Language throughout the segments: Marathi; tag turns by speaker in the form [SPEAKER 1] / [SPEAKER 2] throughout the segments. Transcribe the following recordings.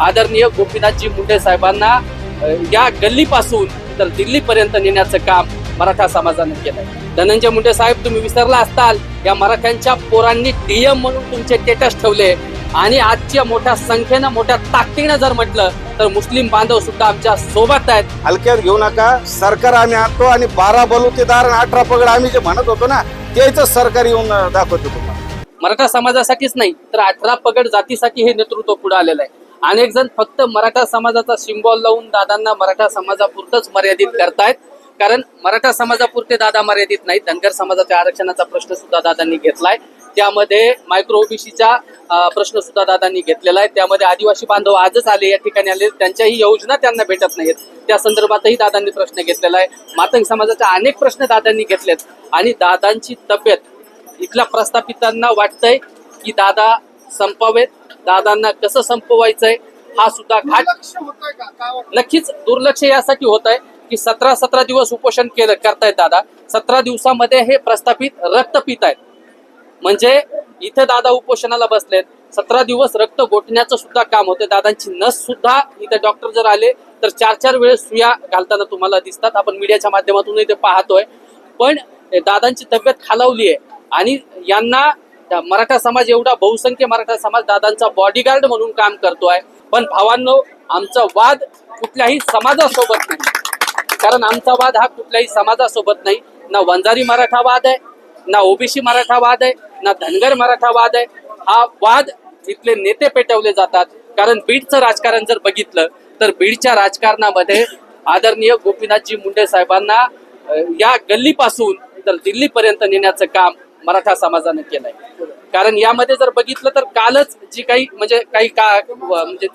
[SPEAKER 1] आदरणीय गोपीनाथजी मुंडे साहेबांना या गल्लीपासून तर दिल्लीपर्यंत नेण्याचं काम मराठा समाजानं केलंय. धनंजय मुंडे साहेब तुम्ही विसरला असताल. या मराठ्यांच्या पोरांनी डीएम म्हणून तुमचे स्टेटस ठेवले. आणि आजच्या मोठ्या संख्येनं मोठ्या ताकदीनं जर म्हटलं तर मुस्लिम बांधव सुद्धा आमच्यासोबत आहेत.
[SPEAKER 2] हलक्यात घेऊ नका. सरकार आम्ही आणतो आणि बारा बलुतेदार आणि अठरा पगड आम्ही जे म्हणत होतो ना तेच सरकार येऊन दाखवतो तुम्हाला.
[SPEAKER 1] मराठा समाजासाठीच नाही तर अठरा पगड जातीसाठी हे नेतृत्व पुढे आलेलं आहे. अनेक जण फक्त मराठा समाजाचा सिम्बॉल लावून दादांना मराठा समाजापुरतच मर्यादित करतायत. कारण मराठा समाजापुरते दादा मर्यादित नाहीत. धनगर समाजाच्या आरक्षणाचा प्रश्न सुद्धा दादांनी घेतलाय. त्यामध्ये मायक्रो ओबीसीचा प्रश्न सुद्धा दादांनी घेतलेला आहे. त्यामध्ये आदिवासी बांधव आजच आले या ठिकाणी आले. त्यांच्याही योजना त्यांना भेटत नाहीत. त्या संदर्भातही दादांनी प्रश्न घेतलेला आहे. मातंग समाजाचे अनेक प्रश्न दादांनी घेतलेत. आणि दादांची तब्येत इथल्या प्रस्थापितांना वाटतंय की दादा संपवेत. दादांना कसं संपवायचंय हा सुद्धा घाट नक्कीच दुर्लक्ष यासाठी होत आहे की सतरा सतरा दिवस उपोषण केलं करतायत दादा. सतरा दिवसामध्ये हे प्रस्थापित रक्त पित आहेत. म्हणजे इथे दादा उपोषणाला बसलेत. सतरा दिवस रक्त गोठण्याचं सुद्धा काम होते दादांची नस सुद्धा इथे डॉक्टर जर आले तर चार चार वेळेस सुया घालताना तुम्हाला दिसतात. आपण मीडियाच्या माध्यमातूनही ते पाहतोय. पण दादांची तब्येत खालावली आहे आणि यांना मराठा समाज एवढा बहुसंख्य मराठा समाज दादांचा बॉडीगार्ड म्हणून काम करतोय. पण भावांनो आमचा वाद कुठल्याही समाजासोबत नाही. कारण आमचा वाद हा कुठल्याही समाजासोबत नाही. ना वंजारी मराठा वाद आहे ना ओबीसी मराठा वाद आहे ना धनगर मराठा वाद आहे. हा वाद इथले नेते पेटवले जातात. कारण बीडचं राजकारण जर बघितलं तर बीडच्या राजकारणामध्ये आदरणीय गोपीनाथजी मुंडे साहेबांना या गल्लीपासून तर दिल्लीपर्यंत नेण्याचं काम मराठा समाजानं केलंय. कारण यामध्ये जर बघितलं तर कालच जी काही म्हणजे काही का म्हणजे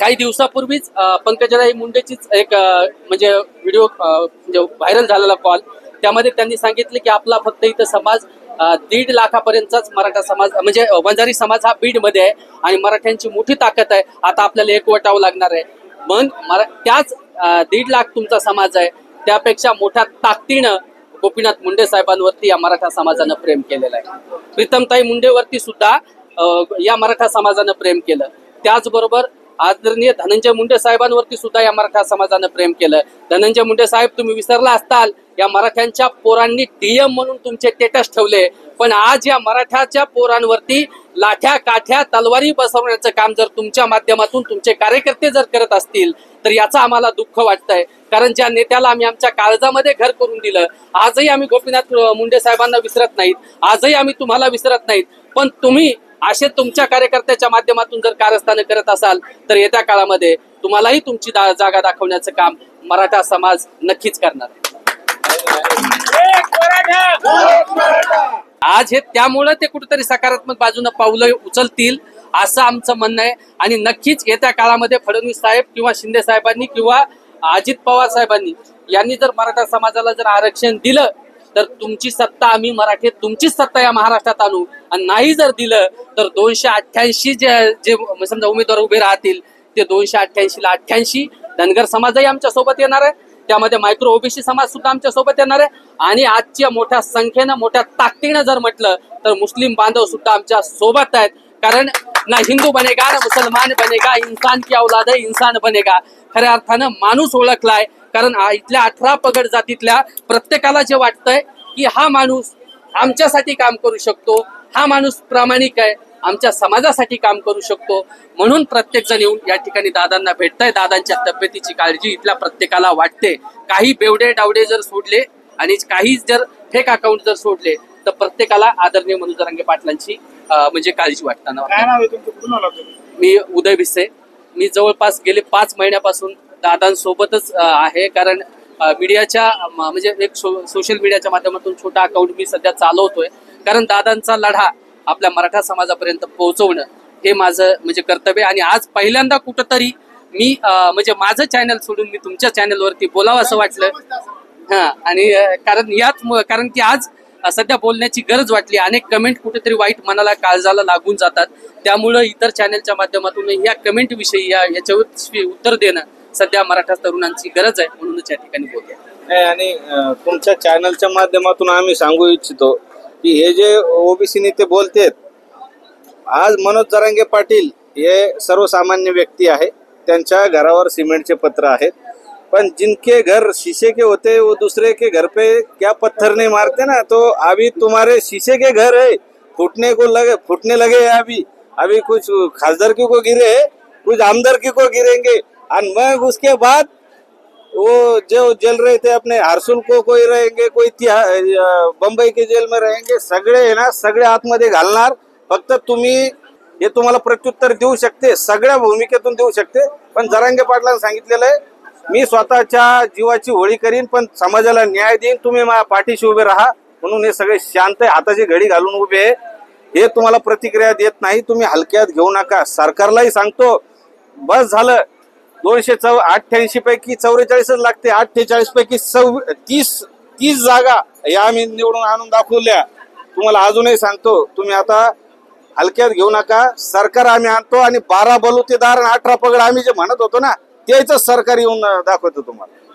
[SPEAKER 1] काही दिवसापूर्वीच अ, पंकजाताई मुंडेचीच एक म्हणजे व्हिडिओ म्हणजे व्हायरल झालेला कॉल. त्यामध्ये त्यांनी सांगितले की आपला फक्त इथं समाज दीड लाखापर्यंतचाच मराठा समाज म्हणजे वंजारी समाज हा बीडमध्ये आहे आणि मराठ्यांची मोठी ताकद आहे. आता आपल्याला एकवटावं लागणार आहे. मग मरा त्याच दीड लाख तुमचा समाज आहे. त्यापेक्षा मोठ्या ताकदीनं गोपीनाथ मुंडे साहेबांवरती या मराठा समाजानं प्रेम केलेलं आहे. प्रीतमताई मुंडेवरती सुद्धा या मराठा समाजानं प्रेम केलं. त्याचबरोबर आदरणीय धनंजय मुंडे साहेबांवरती सुद्धा या मराठा समाजानं प्रेम केलं. धनंजय मुंडे साहेब तुम्ही विसरला असताल. या मराठ्यांच्या पोरांनी डीएम म्हणून तुमचे स्टेटस ठेवले. पण आज या मराठ्याच्या पोरांवरती लाठ्या काठ्या तलवारी बसवण्याचं काम जर तुमच्या माध्यमातून तुमचे कार्यकर्ते जर करत असतील तर याचं आम्हाला दुःख वाटतंय. कारण ज्या नेत्याला आम्ही आमच्या काळजामध्ये घर करून दिलं आजही आम्ही गोपीनाथ मुंडे साहेबांना विसरत नाहीत. आजही आम्ही तुम्हाला विसरत नाहीत. पण तुम्ही असे तुमच्या कार्यकर्त्याच्या माध्यमातून जर कारस्थानं करत असाल तर येत्या काळामध्ये तुम्हालाही तुमची दा- जागा दाखवण्याचं काम मराठा समाज नक्कीच करणार आहे. आज हे त्यामुळं ते कुठेतरी सकारात्मक बाजूनं पावलं उचलतील असं आमचं म्हणणं आहे. आणि नक्कीच येत्या काळामध्ये फडणवीस साहेब किंवा शिंदे साहेबांनी किंवा अजित पवार साहेबांनी यांनी जर मराठा समाजाला जर आरक्षण दिलं तर तुमची सत्ता आम्ही मराठीत तुमचीच सत्ता या महाराष्ट्रात आणू. आणि नाही जर दिलं तर दोनशे अठ्ठ्याऐंशी जे जे समजा उमेदवार उभे राहतील ते दोनशे अठ्ठ्याऐंशीला अठ्ठ्याऐंशी. धनगर समाजही आमच्यासोबत येणार आहे. त्यामध्ये मायक्रो ओबीसी समाज सुद्धा आमच्यासोबत येणार आहे. आणि आजच्या मोठ्या संख्येनं मोठ्या ताकदीनं जर म्हटलं तर मुस्लिम बांधव सुद्धा आमच्यासोबत आहेत. कारण ना हिंदू बनेगा ना मुसलमान बनेगा इन्सान की औलाद है इंसान बनेगा. खऱ्या अर्थानं माणूस ओळखलाय कारण इथल्या अठरा पगड जातीतल्या प्रत्येकाला जे वाटतंय की हा माणूस आमच्यासाठी काम करू शकतो हा माणूस प्रामाणिक आहे आमच्या समाजासाठी काम करू शकतो. म्हणून प्रत्येक जण येऊन या ठिकाणी दादांना भेटताय दादांच्या तब्येतीची काळजी इथल्या प्रत्येकाला वाटते. काही बेवडे डावडे जर सोडले आणि काही जर फेक अकाउंट जर सोडले तर प्रत्येकाला आदरणीय मनोज जरांगे पाटलांची म्हणजे काळजी वाटताना मी उदय भिसे. मी जवळपास गेले पाच महिन्यापासून दादांसोबतच आहे. कारण मीडियाच्या म्हणजे एक सोशल मीडियाच्या माध्यमातून छोटा अकाउंट मी सध्या चालवतोय. कारण दादांचा लढा आपल्या मराठा समाजापर्यंत पोहोचवणं हे माझं म्हणजे कर्तव्य. आणि आज पहिल्यांदा कुठंतरी मी म्हणजे माझं चॅनल सोडून मी तुमच्या चॅनलवरती बोलावं असं वाटलं. हा. आणि कारण यात म- कारण की आज सध्या बोलण्याची गरज वाटली. अनेक कमेंट कुठेतरी वाईट मनाला काळजाला लागून जातात. त्यामुळं इतर चॅनलच्या माध्यमातून या कमेंट विषयी या याच्यावर उत्तर देणं सध्या मराठा तरुणांची गरज आहे म्हणूनच या ठिकाणी बोलतो
[SPEAKER 2] नाही आणि तुमच्या चॅनलच्या माध्यमातून आम्ही सांगू इच्छितो की हे जे ओबीसी नेते बोलतेत आज मनोज जरांगे पाटील हे सर्वसामान्य व्यक्ती आहे. त्यांच्या घरावर सिमेंटचे पत्र आहेत. पण जिनके घर शीशे के होते वो दूसरे के घर पे क्या पत्थर नहीं मारते ना? तो अभी तुम्हारे शीशे के घर है। फूटने को लगे फूटने लगे है अभी। अभी कुछ खासदारकी को गिरे है कुछ आमदारकी को गिरेंगे। और मैं उसके बाद वो जो जेल रहे थे अपने हरसुल को कोई रहेंगे कोई तिहा- बंबई के जेल में रहेंगे सगळे ना सगळे आतमध्ये घालणार। फक्त तुम्ही हे तुम्हाला प्रत्युत्तर देऊ शकते सगळ्या भूमिकेतून देऊ शकते। पण जरांगे पाटलांना सांगितलेलं आहे मी स्वतःच्या जीवाची होळी करीन पण समाजाला न्याय देईन. तुम्ही माझ्या पाठीशी उभे राहा. म्हणून हे सगळे शांत आहे. हाताची घडी घालून उभे आहे. हे तुम्हाला प्रतिक्रिया देत नाही. तुम्ही हलक्यात घेऊ नका. सरकारलाही सांगतो बस झालं. दोनशे चौ अठ्ठ्याऐंशी पैकी चौवेचाळीसच लागते. अठ्ठेचाळीस पैकी सव तीस तीस जागा या आम्ही निवडून आणून दाखवल्या. तुम्हाला अजूनही सांगतो तुम्ही आता हलक्यात घेऊ नका. सरकार आम्ही आणतो आणि बारा बलुतेदार आणि अठरा पगड आम्ही जे म्हणत होतो ना त्याच सरकार येऊन दाखवतो तुम्हाला.